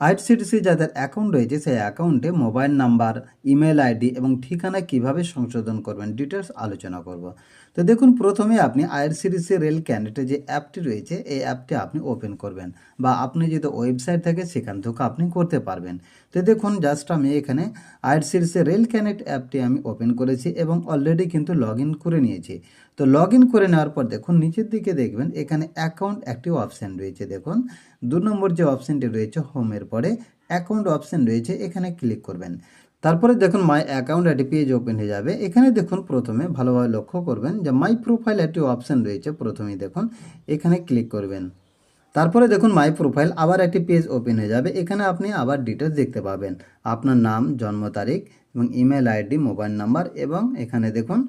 IRCTC যাদের account রয়েছে, সেই অ্যাকাউন্টে মোবাইল নাম্বার ইমেল আইডি এবং ঠিকানা কীভাবে সংশোধন করবেন ডিটেলস আলোচনা করব। তো দেখুন, প্রথমে আপনি আইআরসিটিসি রেল ক্যান্ডিডেটের যে অ্যাপটি রয়েছে, এই অ্যাপটি আপনি ওপেন করবেন বা আপনি যদি ওয়েবসাইট থাকে, সেখান থেকে আপনি করতে পারবেন। তো দেখুন জাস্ট আমি এখানে আইআরসিটিসি রেল ক্যানেক্ট অ্যাপটি আমি ওপেন করেছি এবং অলরেডি কিন্তু লগ করে নিয়েছি। তো লগ করে নেওয়ার পর দেখুন, নিচের দিকে দেখবেন, এখানে অ্যাকাউন্ট একটি অপশান রয়েছে। দেখুন দু নম্বর যে অপশানটি রয়েছে হোমের পরে অ্যাকাউন্ট অপশান রয়েছে, এখানে ক্লিক করবেন। তারপরে দেখুন মাই অ্যাকাউন্ট একটি পেজ ওপেন হয়ে যাবে। এখানে দেখুন প্রথমে ভালোভাবে লক্ষ্য করবেন যে মাই প্রোফাইল একটি অপশান রয়েছে প্রথমেই দেখুন। এখানে ক্লিক করবেন। তারপরে দেখুন মাই প্রোফাইল আবার একটি পেজ ওপেন হয়ে যাবে। এখানে আপনি আবার ডিটেলস দেখতে পাবেন। আপনার নাম, জন্ম তারিখ এবং ইমেল আইডি মোবাইল নাম্বার এবং এখানে দেখুন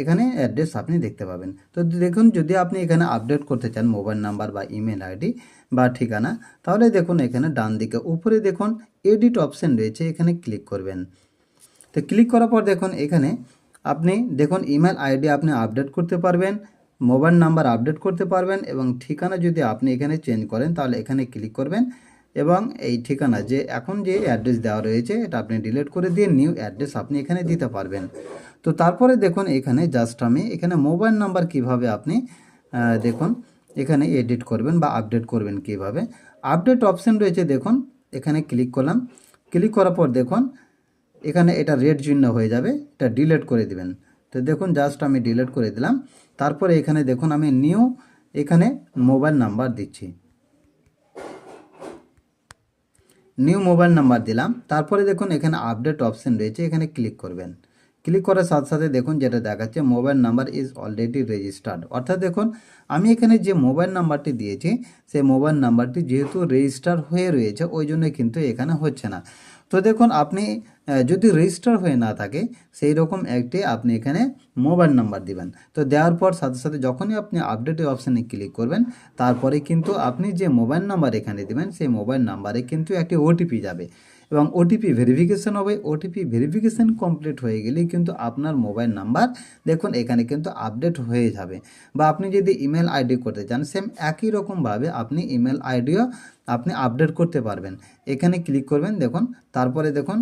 এখানে অ্যাড্রেস আপনি দেখতে পাবেন। তো দেখুন, যদি আপনি এখানে আপডেট করতে চান মোবাইল নাম্বার বা ইমেল আইডি বা ঠিকানা, তাহলে দেখুন এখানে ডান দিকে উপরে দেখুন এডিট অপশন রয়েছে, এখানে ক্লিক করবেন। তো ক্লিক করার পর দেখুন এখানে আপনি দেখুন ইমেল আইডি আপনি আপডেট করতে পারবেন মোবাইল নাম্বার আপডেট করতে পারবেন এবং ঠিকানা যদি আপনি এখানে চেঞ্জ করেন, তাহলে এখানে ক্লিক করবেন। এবং এই ঠিকানা যে এখন যে অ্যাড্রেস দেওয়া রয়েছে, এটা আপনি ডিলিট করে দিয়ে নিউ অ্যাড্রেস আপনি এখানে দিতে পারবেন। তো তারপরে দেখুন এখানে জাস্ট আমি, এখানে মোবাইল নাম্বার কীভাবে আপনি দেখুন, এখানে এডিট করবেন বা আপডেট করবেন কীভাবে। আপডেট অপশন রয়েছে দেখুন, এখানে ক্লিক করলাম। ক্লিক করার পর দেখুন, এখানে এটা রেড চিহ্ন হয়ে যাবে, এটা ডিলিট করে দিবেন। তো দেখুন জাস্ট আমি ডিলিট করে দিলাম। তারপরে এখানে দেখুন আমি নিউ এখানে মোবাইল নাম্বার দিচ্ছি। নিউ মোবাইল নাম্বার দিলাম। তারপরে দেখুন এখানে আপডেট অপশন রয়েছে, এখানে ক্লিক করবেন। ক্লিক করার সাথে সাথে দেখুন যেটা দেখাচ্ছে mobile number is already registered অর্থাৎ দেখুন, আমি এখানে যে মোবাইল নাম্বারটি দিয়েছি, সেই মোবাইল নাম্বারটি যেহেতু রেজিস্টার হয়ে রয়েছে, ওই জন্য কিন্তু এখানে হচ্ছে না। তো দেখুন, আপনি যদি রেজিস্টার হয়ে না থাকে সেই রকম একটি আপনি এখানে মোবাইল নাম্বার দিবেন। তো দেওয়ার পর সাথে সাথে যখনই আপনি আপডেটের অপশানে ক্লিক করবেন, তারপরে কিন্তু আপনি যে মোবাইল নাম্বার এখানে দিবেন, সেই মোবাইল নাম্বারে কিন্তু একটি ওটিপি যাবে। এবং ওটিপি ভেরিফিকেশন হবে। ওটিপি ভেরিফিকেশন কমপ্লিট হয়ে গেলেই কিন্তু আপনার মোবাইল নাম্বার দেখুন, এখানে কিন্তু আপডেট হয়ে যাবে। বা আপনি যদি ইমেল আইডি করতে চান সেম একই রকমভাবে আপনি ইমেল আইডিও আপনি আপডেট করতে পারবেন। এখানে ক্লিক করবেন, দেখুন, তারপরে দেখুন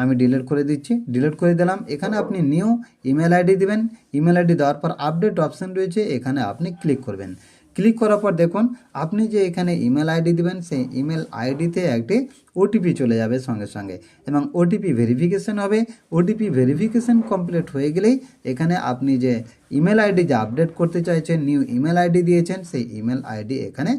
আমি ডিলিট করে দিচ্ছি। ডিলিট করে দিলাম। এখানে আপনি নিউ ইমেল আইডি দিবেন। ইমেল আইডি দেওয়ার পর আপডেট অপশান রয়েছে। এখানে আপনি ক্লিক করবেন। ক্লিক করার পর দেখুন, আপনি যে এখানে ইমেল আইডি দিবেন, সেই ইমেল আইডিতে একটি ওটিপি চলে যাবে সঙ্গে সঙ্গে এবং ওটিপি ভেরিফিকেশন হবে। ওটিপি ভেরিফিকেশন কমপ্লিট হয়ে গেলেই এখানে আপনি যে ইমেল আইডি যে আপডেট করতে চাইছেন নিউ ইমেল আইডি দিয়েছেন, সেই ইমেল আইডি এখানে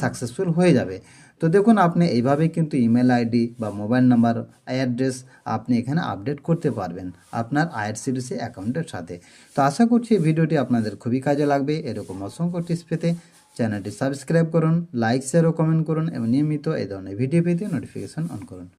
সাকসেসফুল হয়ে যাবে। তো দেখুন, আপনি এইভাবে কিন্তু ইমেল আইডি বা মোবাইল নাম্বার অ্যাড্রেস আপনি এখানে আপডেট করতে পারবেন আপনার আইআরসিডিসি অ্যাকাউন্টের সাথে। তো আশা করছি এই ভিডিওটি আপনাদের খুবই কাজে লাগবে। এরকম অসংখ্য টিপস পেতে চ্যানেলটি সাবস্ক্রাইব করুন লাইক শেয়ার ও কমেন্ট করুন এবং নিয়মিত এই ধরনের ভিডিও পেতে নোটিফিকেশন অন করুন।